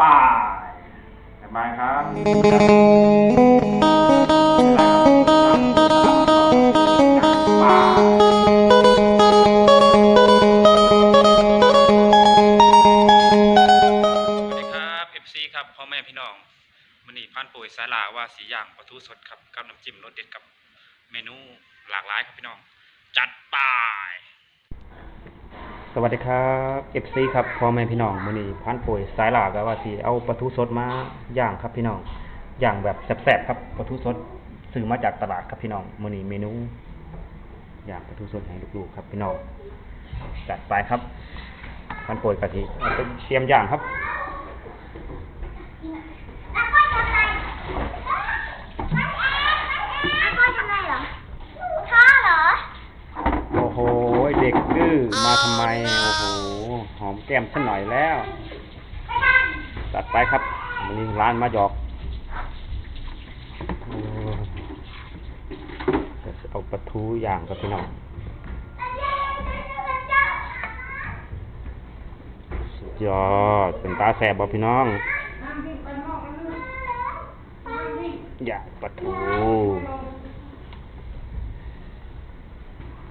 ป่ายสบายครับป่ายสวัสดีครับ FC ครับพ่อแม่พี่น้องมันนี่พันปุ๋ยสาลาว่าสีอย่างปลาทูสดครับกับน้ำจิ้มรสเด็ดกับเมนูหลากหลายครับพี่น้อง จัดไป สวัสดีครับเอฟซีครับพ่อแม่พี่น้องมื้อนี้พันป่วยสายหลากก็ว่าสิเอาปลาทูสดมาย่างครับพี่น้องย่างแบบแซ่บๆครับปลาทูสดซื้อมาจากตลาดครับพี่น้องมื้อนี้เมนูย่างปลาทูสดให้ลูกๆครับพี่น้องจัดไปครับพันป่วยกะทิเอาไปเตรียมย่างครับ อาก้อยทำอะไรเหรอท่าเหรอ โอ้โห เด็กดื้อ มาทำไม โอ้โห หอมแก้มสักหน่อยแล้วจัดไปครับวันนี้ร้านมาหยอกโอ้เดี๋ยวจะเอาปลาทูย่างกับพี่น้องสุดยอดเป็นตาแสบบ่พี่น้อง อย่าปลาทู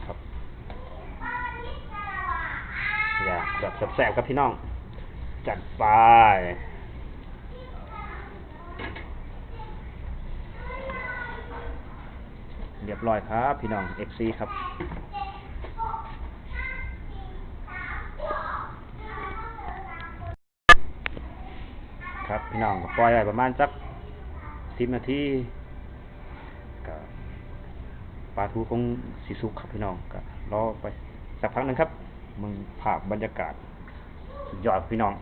ครับ อย่า จับแสบๆครับพี่น้อง จัดไปเรียบร้อยครับ พี่น้อง FC ครับครับพี่น้องปล่อยไว้ประมาณสักสิบนาทีก็ปลาทูคงสีสุกครับพี่น้องก็รอไปสักพักหนึงครับ มึงภาพบรรยากาศสุดยอดพี่น้อง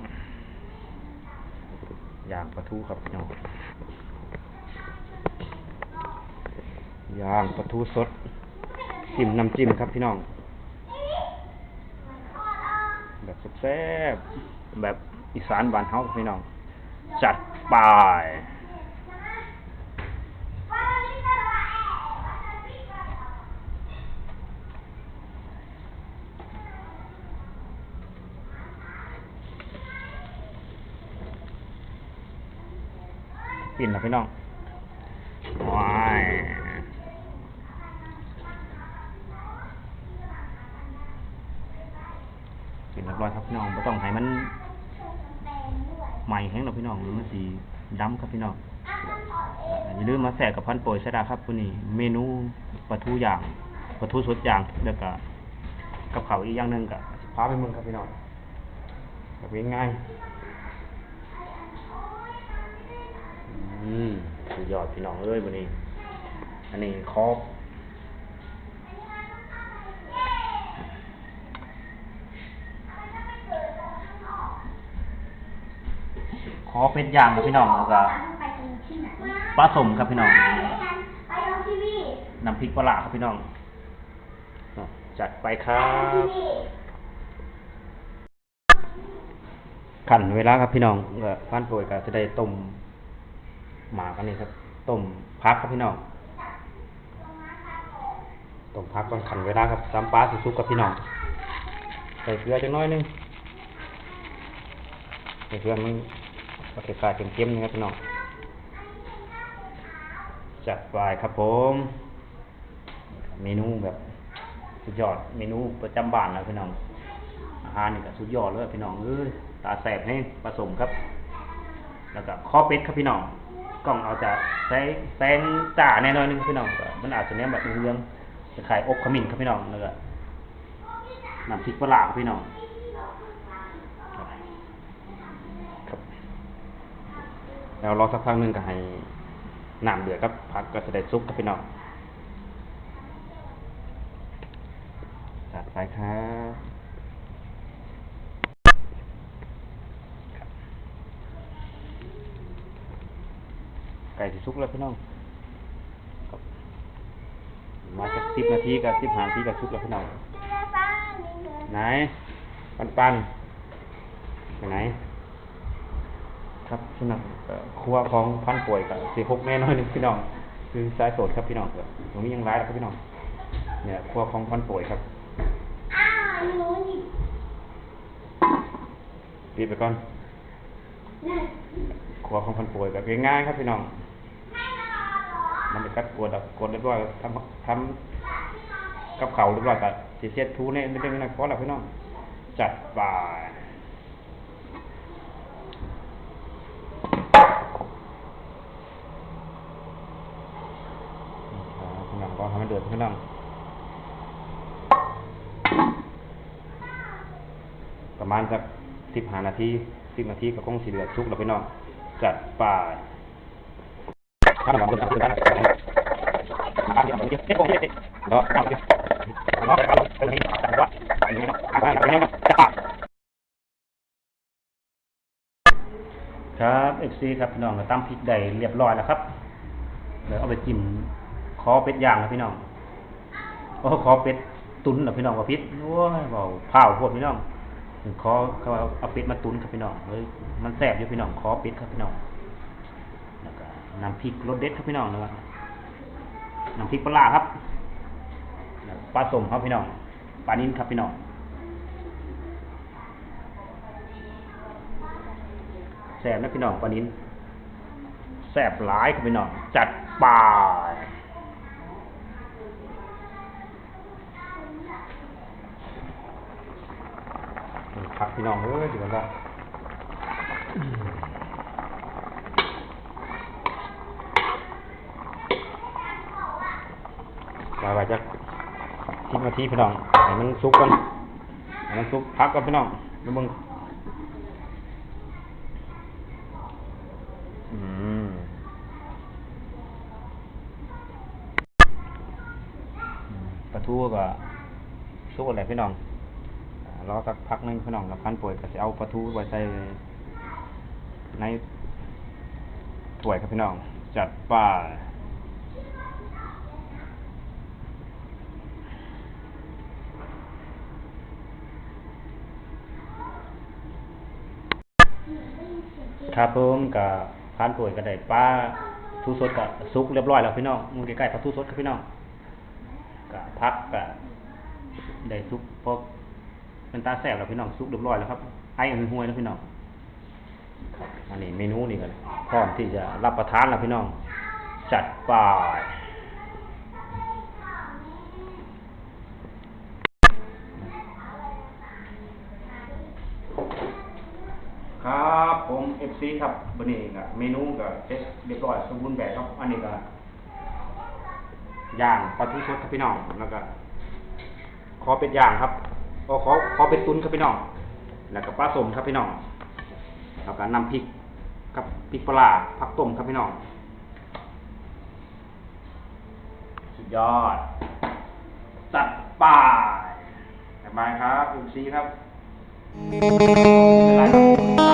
ย่างปลาทูครับพี่น้องย่างปลาทูสดจิ้มน้ำจิ้มครับพี่น้อง แบบแซ่บแบบอีสานบ้านเฮาครับพี่น้อง จัดไป ปิ่นนะพี่น้องว้ายปิ่นเรียบร้อยครับพี่น้องไม่ต้องให้มันใหม่แห้งหรอกพี่น้องหรือมันสีดำครับพี่น้องอย่าลืมมาแสกกับพันโปรยชดาครับวันนี้เมนูปลาทูย่างปลาทูสดย่างแล้วก็กับเขาอีกอย่างหนึ่งกับพาไปมืองครับพี่น้องแบบง่าย อืมสุดยอดพี่น้องเอ้ยวันนี้ อันนี้คอบคอเป็ดย่างครับพี่น้องแล้วก็ปลาสมครับพี่น้องน้ำพริกปลาครับพี่น้อง จัดไปครับขันเวลาครับพี่น้องก็ฟันโปรยก็จะได้ต้ม หมากันนี่ครับต้มพักครับพี่น้องต้มพักก่อนขันเวลาครับซ้ำปลาสุสุกกับพี่น้องใส่เกลือจังน้อยนึงใส่เกลือมันก็คล้ายๆเค็มๆนะครับพี่น้องจัดไปครับผม เมนูแบบสุดยอดเมนูประจำบ้านนะพี่น้องอาหารนี่ก็สุดยอดเลยพี่น้องเอ้ยตาแสบให้ผสมครับ แล้วก็ข้อเป็ดครับพี่น้อง กล้องเอาจะใส่แสงจ่าแน่นอนนึงพี่น้องก็มันอาจจะเนี้ยแบบเรื่องจะขายอบขมิ้นครับพี่น้องแล้วก็น้ำพริกปลาพี่น้องครับแล้วรอสักพักนึงก็ให้น้ำเดือดครับผักก็จะได้ซุกครับพี่น้องจัดไปครับ ก่สิซุกแล้วพี่น้องมาสักสิบนาทีกับสิบห้านาทีกับซุกแล้วพี่น้องไหนปันปันไปไหน ครับพี่น้องครัวของพันป่วยกับสี่หกแม่น้อยนึงพี่น้อง คือสายโสดครับพี่น้องตรงนี้ยังร้ายครับพี่น้องเนี่ยครัวของพันป่วยครับอ้าวหนูนี่ปิดไปก่อนครัวของพันป่วยแบบง่ายๆครับพี่น้อง มันเป็นกัดกวดกดเรียบร้อยทำทำกับเขาเรียบร้อยกับสีเสียทูเนี่ยไม่ได้ไม่ได้พอแล้วพี่น้องจัดไปพี่น้องก็ทำให้เดือดพี่น้องประมาณสักสิบห้านาทีสิบนาทีก็คงสีเดือดชุกแล้วพี่น้องจัดปข้า คนทำคือการอาหารที่เก็บของเก็บแล้วเอาเก็บแล้วเอาไปนี่ว่าอันนี้เนาะอ่าอันนี้จะตัดครับ FC ครับพี่น้องก็ตำพริกได้เรียบร้อยแล้วครับเดี๋ยวเอาไปจิ้มคอเป็ดย่างครับพี่น้องโอ้คอเป็ดตุ๋นเหรอพี่น้องว่าพิษโอ้ยเบาเผาพวกพี่น้องคอเขาเอาเป็ดมาตุนครับพี่น้องเฮ้ยมันแซ่บอยู่พี่น้องคอเป็ดครับพี่น้องแล้วก็ น้ำพริกรสเด็ดครับพี่น้องนะครับน้ำพริกปลาครับปลาส้มครับพี่น้องปลานิ่นครับพี่น้องแซ่บนะพี่น้องปลานิ่นแซ่บหลายครับพี่น้องจัดไปพักพี่น้องเอ้ยเดี๋ยวก่อน มาไว้จักสิบนาทีพี่น้องให้มันสุกก่อนให้มันสุกพักก่อนพี่น้องดูมึงอืมปลาทูก็สุกอะไรพี่น้องรอสักพักนึงพี่น้องแล้วพันป่วยก็จะเอาปลาทูไว้ใส่ในถ้วยครับพี่น้อง จัดป้า ครับผมกับพานป่วยก็ได้ป้าทุสดกับซุกเรียบร้อยแล้วพี่น้องมือใกล้ๆปลาทูสดครับพี่น้องกับพักกับได้ซุกพบเป็นตาแสบแล้วพี่น้องซุกเรียบร้อยแล้วครับไอ้อันห่วยแล้วพี่น้องอันนี้เมนูนี่กันพร้อมที่จะรับประทานแล้วพี่น้อง จัดไป ครับผม FC ครับวันนี้ก็เมนูก็เสร็จเรียบร้อยสมบูรณ์แบบครับ อันนี้ก็ย่างปลาทูสดครับพี่น้องแล้วก็ขอเป็ดย่างครับขอขอขอเป็ดตุ้นครับพี่น้อง แล้วก็ปลาสมครับพี่น้องแล้วก็น้ำพริกกับพริกปลาผักต้มครับพี่น้องสุดยอด จัดป่ายสบายครับ MC ครับเป็นไรครับ